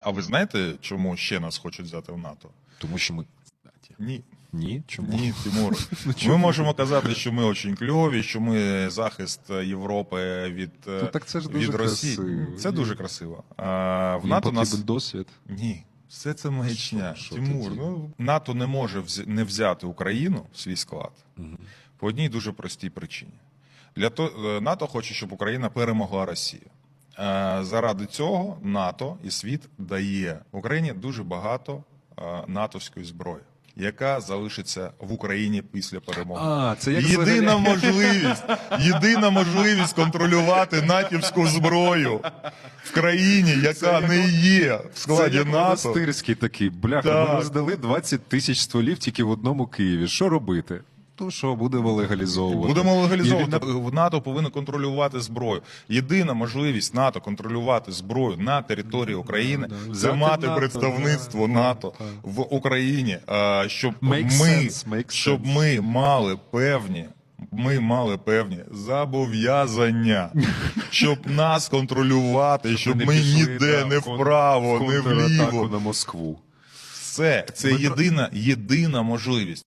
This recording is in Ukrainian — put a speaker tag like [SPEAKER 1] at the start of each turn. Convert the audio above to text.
[SPEAKER 1] А ви знаєте, чому ще нас хочуть взяти в НАТО?
[SPEAKER 2] Тому що ми.
[SPEAKER 1] Ні.
[SPEAKER 2] Ні, чому?
[SPEAKER 1] Ні, Тимур. Ми можемо казати, що ми очень кльові, що ми захист Європи від,
[SPEAKER 2] Ну, так це ж дуже
[SPEAKER 1] Росії.
[SPEAKER 2] красиво.
[SPEAKER 1] Це дуже красиво. А, в
[SPEAKER 2] Їм
[SPEAKER 1] НАТО нас
[SPEAKER 2] досвід.
[SPEAKER 1] ні. Все це маячня.
[SPEAKER 2] Що- що
[SPEAKER 1] Тимур, ну НАТО не може вз- не взяти Україну в свій склад по одній дуже простій причині. Для то е, НАТО хоче, щоб Україна перемогла Росію. Е, Заради цього НАТО і світ дає Україні дуже багато е, натовської зброї, яка залишиться в Україні після перемоги.
[SPEAKER 2] А, це як
[SPEAKER 1] єдина
[SPEAKER 2] взагалі-
[SPEAKER 1] можливість, єдина можливість контролювати натівську зброю в країні, яка не є в складі
[SPEAKER 2] Це
[SPEAKER 1] НАТО.
[SPEAKER 2] монастирський такий. Бляха,
[SPEAKER 1] Так.
[SPEAKER 2] ми роздали 20 тисяч стволів тільки в одному Києві. Що робити? То що, будемо легалізовувати.
[SPEAKER 1] Будемо легалізовувати. НАТО повинно контролювати зброю. Єдина можливість НАТО контролювати зброю на території України
[SPEAKER 2] Да,
[SPEAKER 1] це мати
[SPEAKER 2] НАТО,
[SPEAKER 1] представництво
[SPEAKER 2] да,
[SPEAKER 1] НАТО
[SPEAKER 2] так.
[SPEAKER 1] в Україні, а, щоб
[SPEAKER 2] Make
[SPEAKER 1] ми
[SPEAKER 2] sense, make
[SPEAKER 1] щоб
[SPEAKER 2] sense.
[SPEAKER 1] ми мали певні. Ми мали певні зобов'язання, щоб нас контролювати, щоб
[SPEAKER 2] не
[SPEAKER 1] ми ніде не вправо, не вліво.
[SPEAKER 2] на Москву.
[SPEAKER 1] Все це єдина, єдина можливість.